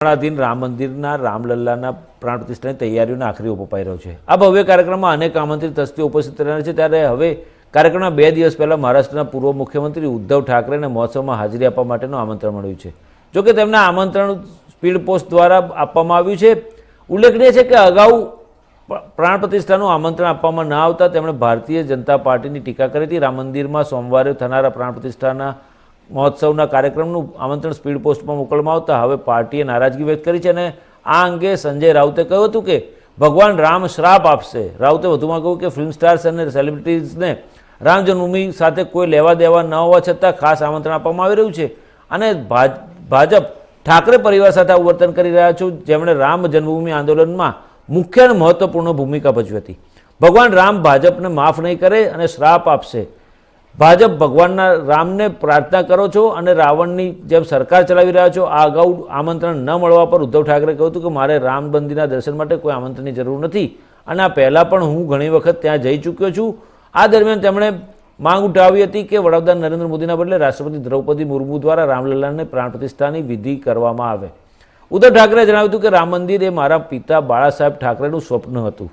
નિર્માણાધીન રામ મંદિરના રામલલ્લાના પ્રાણ પ્રતિષ્ઠાની તૈયારીઓને આખરી ઓપ રહ્યો છે. આ ભવ્ય કાર્યક્રમમાં અનેક આમંત્રિત હસ્તીઓ ઉપસ્થિત રહ્યા છે. ત્યારે હવે કાર્યક્રમના બે દિવસ પહેલાં મહારાષ્ટ્રના પૂર્વ મુખ્યમંત્રી ઉદ્ધવ ઠાકરેને મહોત્સવમાં હાજરી આપવા માટેનું આમંત્રણ મળ્યું છે. જોકે તેમના આમંત્રણ સ્પીડ પોસ્ટ દ્વારા આપવામાં આવ્યું છે. ઉલ્લેખનીય છે કે અગાઉ પ્રાણ પ્રતિષ્ઠાનું આમંત્રણ આપવામાં ન આવતા તેમણે ભારતીય જનતા પાર્ટીની ટીકા કરી હતી. રામ મંદિરમાં સોમવારે થનારા પ્રાણ પ્રતિષ્ઠાના મહોત્સવના કાર્યક્રમનું આમંત્રણ સ્પીડ પોસ્ટમાં મોકલવામાં આવતા હવે પાર્ટીએ નારાજગી વ્યક્ત કરી છે અને આ અંગે સંજય રાઉતે કહ્યું હતું કે ભગવાન રામ શ્રાપ આપશે. રાઉતે વધુમાં કહ્યું કે ફિલ્મ સ્ટાર્સ અને સેલિબ્રિટીઝને રામ જન્મભૂમિ સાથે કોઈ લેવા દેવા ન હોવા છતાં ખાસ આમંત્રણ આપવામાં આવી રહ્યું છે અને ભાજ- ભાજપ ઠાકરે પરિવાર સાથે આવું વર્તન કરી રહ્યા છું. જેમણે રામ જન્મભૂમિ આંદોલનમાં મુખ્ય અને મહત્વપૂર્ણ ભૂમિકા ભજવી હતી. ભગવાન રામ ભાજપને માફ નહીં કરે અને શ્રાપ આપશે. ભાજપ ભગવાનના રામને પ્રાર્થના કરો છો અને રાવણની જેમ સરકાર ચલાવી રહ્યા છો, આ અગાઉ આમંત્રણ ન મળવા પર ઉદ્ધવ ઠાકરે કહ્યું હતું કે મારે રામ મંદિરના દર્શન માટે કોઈ આમંત્રણની જરૂર નથી અને આ પહેલાં પણ હું ઘણી વખત ત્યાં જઈ ચૂક્યો છું. આ દરમિયાન તેમણે માંગ ઉઠાવી હતી કે વડાપ્રધાન નરેન્દ્ર મોદીના બદલે રાષ્ટ્રપતિ દ્રૌપદી મુર્મુ દ્વારા રામલલ્લાને પ્રાણ પ્રતિષ્ઠાની વિધિ કરવામાં આવે. ઉદ્ધવ ઠાકરે જણાવ્યું હતું કે રામ મંદિર એ મારા પિતા બાળા સાહેબ ઠાકરેનું સ્વપ્ન હતું.